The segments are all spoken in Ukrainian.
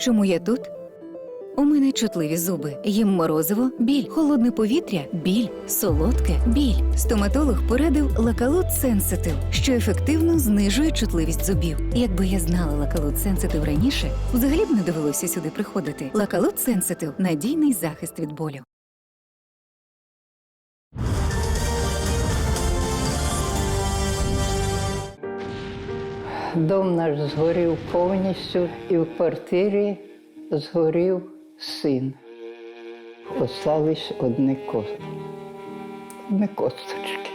Чому я тут? У мене чутливі зуби. Їм морозиво, біль, холодне повітря, біль, солодке, біль. Стоматолог порадив лакалут Сенситив, що ефективно знижує чутливість зубів. Якби я знала лакалут Сенситив раніше, взагалі б не довелося сюди приходити. Лакалут Сенситив надійний захист від болю. Дом наш згорів повністю, і в квартирі згорів син. Остались одні ко... одні косточки.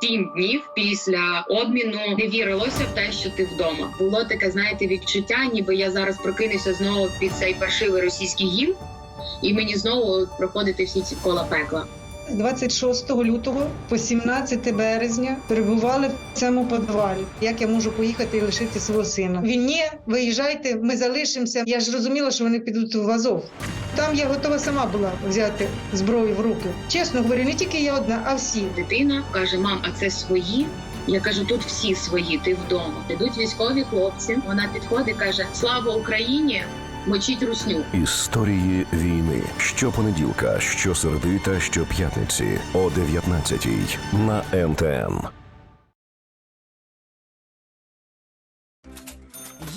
Сім днів після обміну не вірилося в те, що ти вдома. Було таке, знаєте, відчуття, ніби я зараз прокинуся знову під цей паршивий російський гімн, і мені знову проходити всі ці кола пекла. З 26 лютого по 17 березня перебували в цьому підвалі. Як я можу поїхати і лишити свого сина? Він ні, виїжджайте, ми залишимося. Я ж розуміла, що вони підуть в Азов. Там я готова сама була взяти зброю в руки. Чесно говорю, не тільки я одна, а всі. Дитина каже: Мам, а це свої? Я кажу, тут всі свої, ти вдома. Ідуть військові хлопці. Вона підходить, каже: Слава Україні! Мочіть русню. Історії війни щопонеділка, щосереди та щоп'ятниці о 19-й на НТН.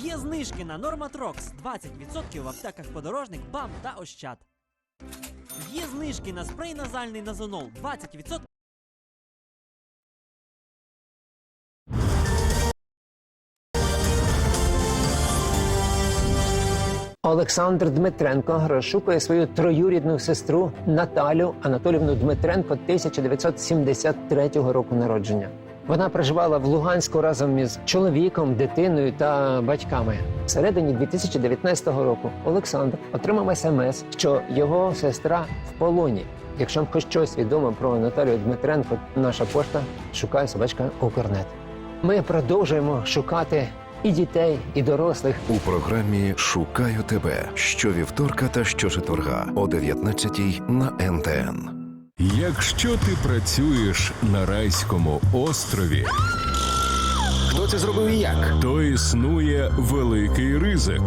Є знижки на Норматрокс 20% в аптеках подорожник, БАМ та Ощад. Є знижки на спрей назальний назонол 20%. Олександр Дмитренко розшукує свою троюрідну сестру Наталю Анатолівну Дмитренко 1973 року народження. Вона проживала в Луганську разом із чоловіком, дитиною та батьками. Всередині 2019 року Олександр отримав смс, що його сестра в полоні. Якщо вам хоч щось відомо про Наталію Дмитренко, наша пошта шукає собачка Укрнет. Ми продовжуємо шукати і дітей, і дорослих, У програмі Шукаю тебе щовівторка та щочетверга о 19-й на НТН. Якщо ти працюєш на райському острові, Хто це зробив і як? то існує великий ризик.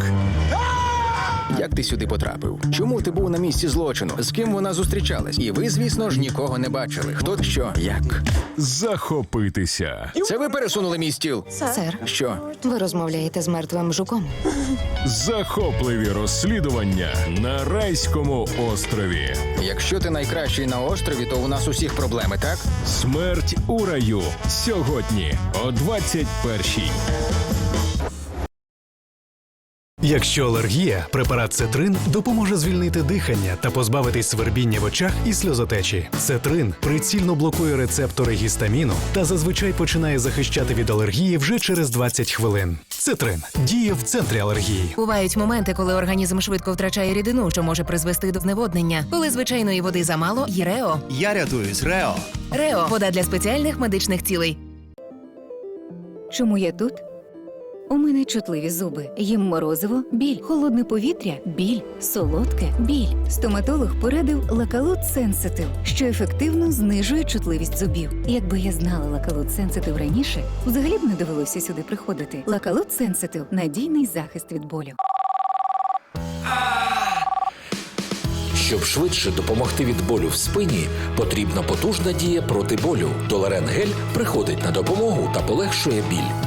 Як ти сюди потрапив? Чому ти був на місці злочину? З ким вона зустрічалась? І ви, звісно ж, нікого не бачили. Хто що? Як? Захопитися, Це ви пересунули мій стіл? Сер, Що? ви розмовляєте з мертвим жуком. захопливі розслідування на райському острові. Якщо ти найкращий на острові, то у нас усіх проблеми, так? Смерть у раю сьогодні о 21-й. Якщо алергія, препарат Цетрин допоможе звільнити дихання та позбавитись свербіння в очах і сльозотечі. Цетрин прицільно блокує рецептори гістаміну та зазвичай починає захищати від алергії вже через 20 хвилин. Цетрин діє в центрі алергії. Бувають моменти, коли організм швидко втрачає рідину, що може призвести до зневоднення. Коли звичайної води замало, є Рео. Я рятуюсь, Рео. Рео вода для спеціальних медичних цілей. Чому я тут? У мене чутливі зуби. Їм морозиво, біль, холодне повітря, біль, солодке, біль. Стоматолог порадив лакалут Сенситив, що ефективно знижує чутливість зубів. Якби я знала лакалут Сенситив раніше, взагалі б не довелося сюди приходити. Лакалут Сенситив надійний захист від болю. Щоб швидше допомогти від болю в спині, потрібна потужна дія проти болю. Доларен гель приходить на допомогу та полегшує біль.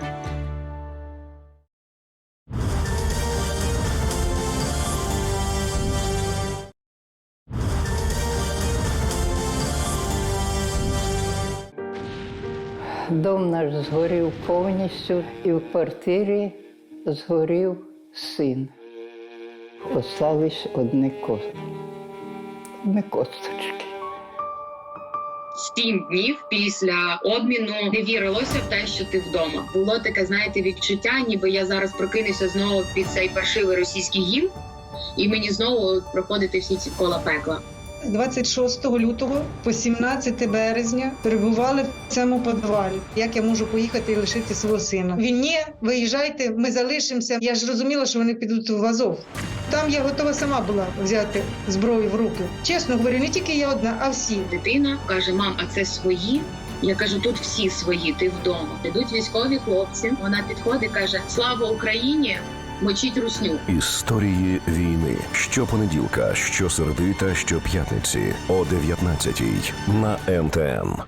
Дом наш згорів повністю, і в квартирі згорів син. Остались одні одні косточки. Сім днів після обміну не вірилося в те, що ти вдома. Було таке, знаєте, відчуття, ніби я зараз прокинуся знову під цей паршивий російський гімн, і мені знову проходити всі ці кола пекла. З 26 лютого по 17 березня перебували в цьому підвалі. Як я можу поїхати і лишити свого сина? Він ні, виїжджайте, ми залишимося. Я ж розуміла, що вони підуть в Азов. Там я готова сама була взяти зброю в руки. Чесно говорю, не тільки я одна, а всі. Дитина каже: мам, а це свої? Я кажу, тут всі свої, ти вдома. Ідуть військові хлопці. Вона підходить, каже: Слава Україні! Мочіть русню. Історії війни щопонеділка, щосереди та щоп'ятниці о 19-й на НТН.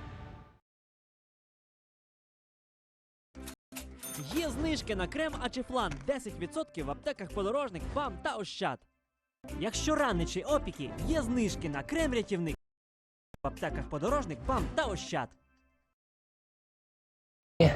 Є знижки на крем Ачефлан 10% в аптеках подорожник, БАМ та Ощад. Якщо раничі опіки, є знижки на крем рятівник в аптеках подорожник, БАМ та Ощад.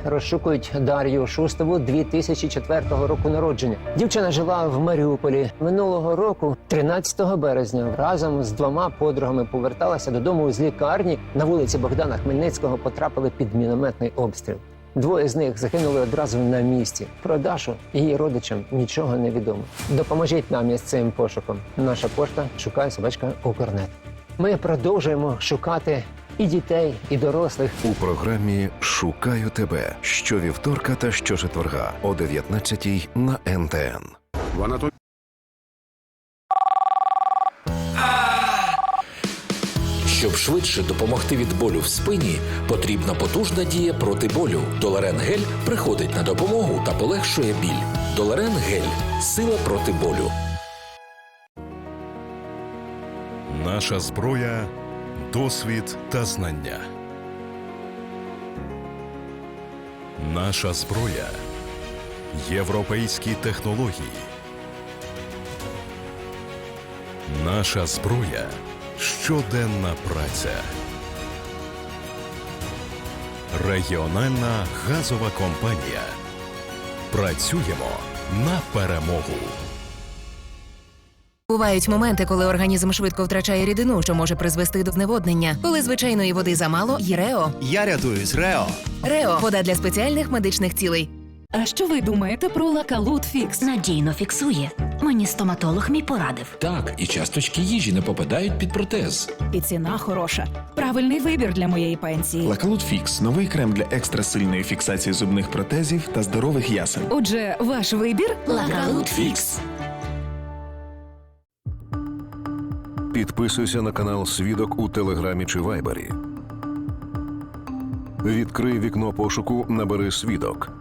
Розшукують Дар'ю Шустову 2004 року народження. Дівчина жила в Маріуполі минулого року, 13 березня, разом з двома подругами поверталася додому з лікарні. На вулиці Богдана Хмельницького потрапили під мінометний обстріл. Двоє з них загинули одразу на місці. Про Дашу її родичам нічого не відомо. Допоможіть нам із цим пошуком. Наша пошта шукає собачка Укрнет. Ми продовжуємо шукати і дітей, і дорослих. У програмі Шукаю тебе щовівторка та щочетверга о 19-й на НТН. Вона тут. Щоб швидше допомогти від болю в спині, потрібна потужна дія проти болю. Доларен гель приходить на допомогу та полегшує біль. Доларен гель сила проти болю. Наша зброя досвід та знання. Наша зброя європейські технології. Наша зброя щоденна праця. Регіональна газова компанія. Працюємо на перемогу. Бувають моменти, коли організм швидко втрачає рідину, що може призвести до зневоднення. Коли звичайної води замало, є Рео. Я рятуюсь, Рео. Рео вода для спеціальних медичних цілей. А що ви думаєте про лакалут фікс? Надійно фіксує. Мені стоматолог мій порадив. Так, і часточки їжі не попадають під протез. І ціна хороша. Правильний вибір для моєї пенсії. Лакалут Фікс новий крем для екстрасильної фіксації зубних протезів та здорових ясен. Отже, ваш вибір Лакалут Фікс. Підписуйся на канал Свідок у Телеграмі чи Вайбері. Відкрий вікно пошуку, набери свідок.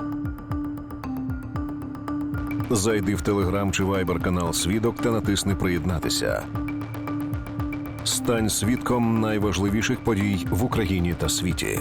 Зайди в Телеграм чи Вайбер канал Свідок та натисни Приєднатися. Стань свідком найважливіших подій в Україні та світі.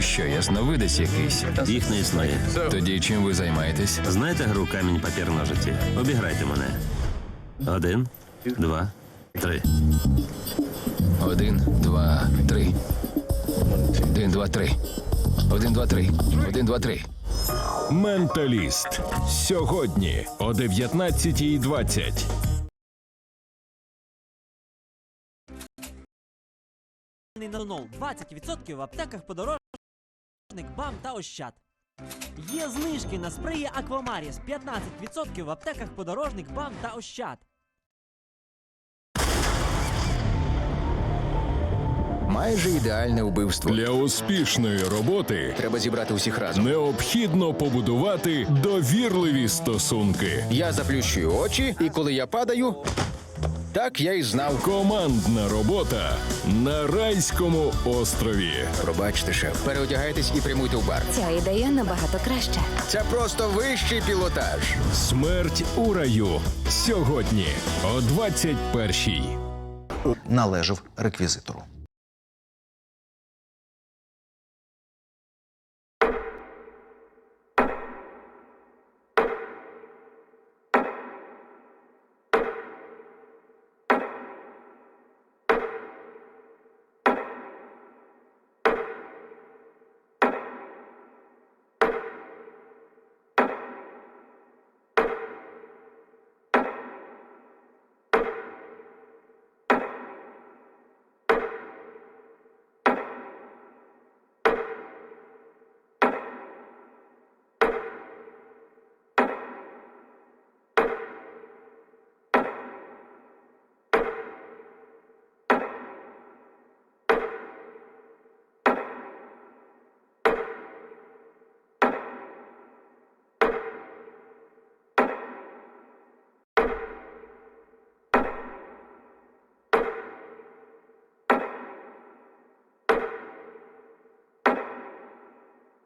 Ви що, ясновидець якийсь? Їх не існує. Тоді чим ви займаєтесь? Знаєте гру камінь папір ножиці? Обіграйте мене. Один, два, три. Один, два, три. Один, два, три. Один, два, три. Один, два, три. Менталіст. Сьогодні о 19.20. на 20% в аптеках подорожник, бам та ощад. Є знижки на спреї Аквамаріс 15% в аптеках подорожник, бам та ощад. Майже ідеальне вбивство. Для успішної роботи Треба зібрати усіх разом. необхідно побудувати довірливі стосунки. Я заплющую очі, і коли я падаю, так я й знав. Командна робота на райському острові. Пробачте, шеф. Переодягайтесь і прямуйте в бар. Ця ідея набагато краща. Це просто вищий пілотаж. Смерть у раю. Сьогодні о 21-й. належав реквізитору.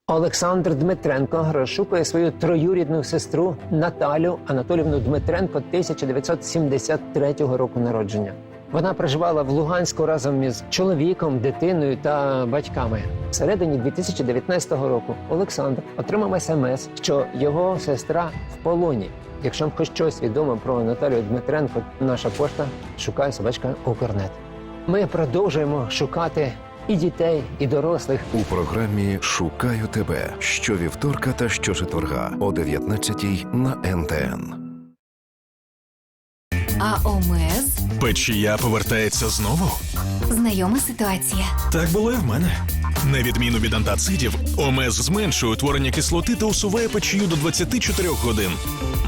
Олександр Дмитренко розшукує свою троюрідну сестру Наталю Анатолівну Дмитренко 1973 року народження. Вона проживала в Луганську разом із чоловіком, дитиною та батьками. Всередині 2019 року Олександр отримав смс, що його сестра в полоні. Якщо вам хоч щось відомо про Наталію Дмитренко, наша пошта шукає собачка Укрнет. Ми продовжуємо шукати і дітей, і дорослих. У програмі Шукаю тебе щовівторка та щочетверга о 19 на НТН. А ОМЕЗ Печія повертається знову? знайома ситуація. Так було і в мене. На відміну від антацидів, ОМЕЗ зменшує утворення кислоти та усуває печію до 24 годин.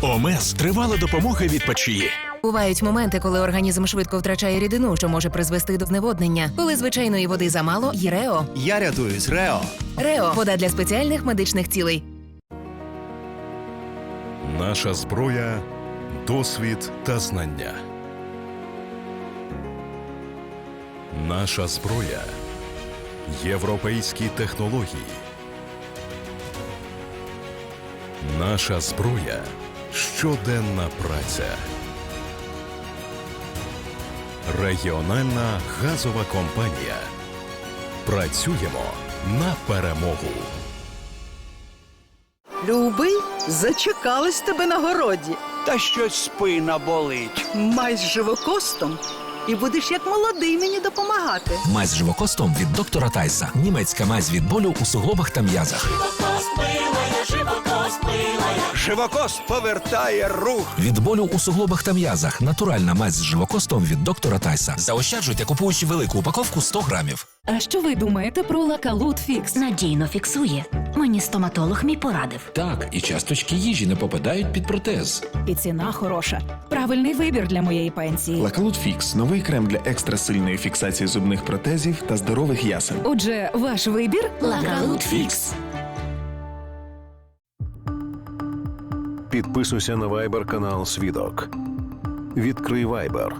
ОМЕЗ тривала допомога від печії. Бувають моменти, коли організм швидко втрачає рідину, що може призвести до зневоднення. Коли звичайної води замало, є Рео. Я рятуюсь, Рео. Рео вода для спеціальних медичних цілей. Наша зброя, досвід та знання. Наша зброя європейські технології. Наша зброя щоденна праця. Регіональна газова компанія. Працюємо на перемогу. Любий, зачекались тебе на городі. Та щось спина болить. Май з живокостом і будеш як молодий мені допомагати. Мазь з живокостом від доктора Тайса. Німецька мазь від болю у суглобах та м'язах. Живокост повертає рух. Від болю у суглобах та м'язах. Натуральна мазь з живокостом від доктора Тайса. Заощаджуйте, купуючи велику упаковку 100 грамів. А що ви думаєте про лакалут фікс? Надійно фіксує. Мені стоматолог мій порадив. Так, і часточки їжі не попадають під протез. І ціна хороша. Правильний вибір для моєї пенсії. Лакалут Фікс новий крем для екстрасильної фіксації зубних протезів та здорових ясен. Отже, ваш вибір Лакалут Фікс. Підписуйся на Viber канал Свідок. Відкрий Viber.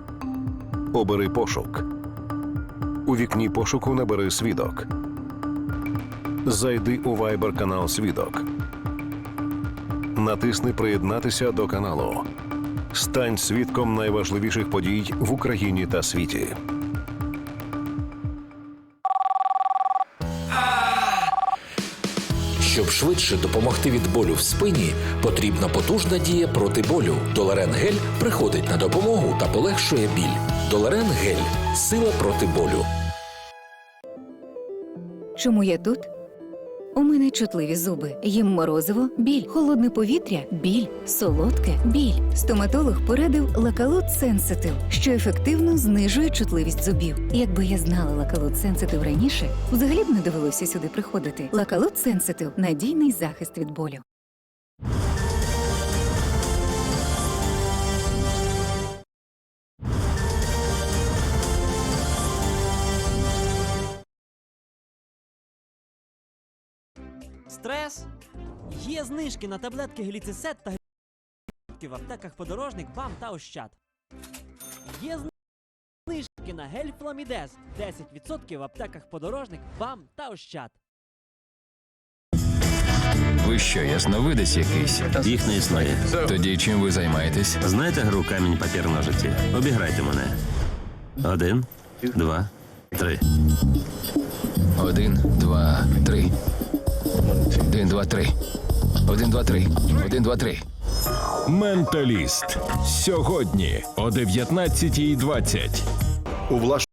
Обери пошук. У вікні пошуку набери свідок. Зайди у Viber канал Свідок. Натисни Приєднатися до каналу. Стань свідком найважливіших подій в Україні та світі. Щоб швидше допомогти від болю в спині, потрібна потужна дія проти болю. Доларен гель приходить на допомогу та полегшує біль. Доларен гель сила проти болю. Чому я тут? У мене чутливі зуби. Їм морозиво, біль, холодне повітря, біль, солодке, біль. Стоматолог порадив лакалут сенситив, що ефективно знижує чутливість зубів. Якби я знала лакалут сенситив раніше, взагалі б не довелося сюди приходити. Лакалут сенситив надійний захист від болю. Стрес? Є знижки на таблетки гліцисет та гліцисет в аптеках подорожник, бам та ощад. Є знижки на гель фламідез 10% в аптеках подорожник, бам та ощад. Ви що, ясновидець якийсь? Їх не існує. Тоді чим ви займаєтесь? Знаєте гру камінь папір ножиці? Обіграйте мене. Один, два, три. Один, два, три. Один, два, три. Один, два, три. Один, два, три. Менталіст. Сьогодні о 19.20. У влаш...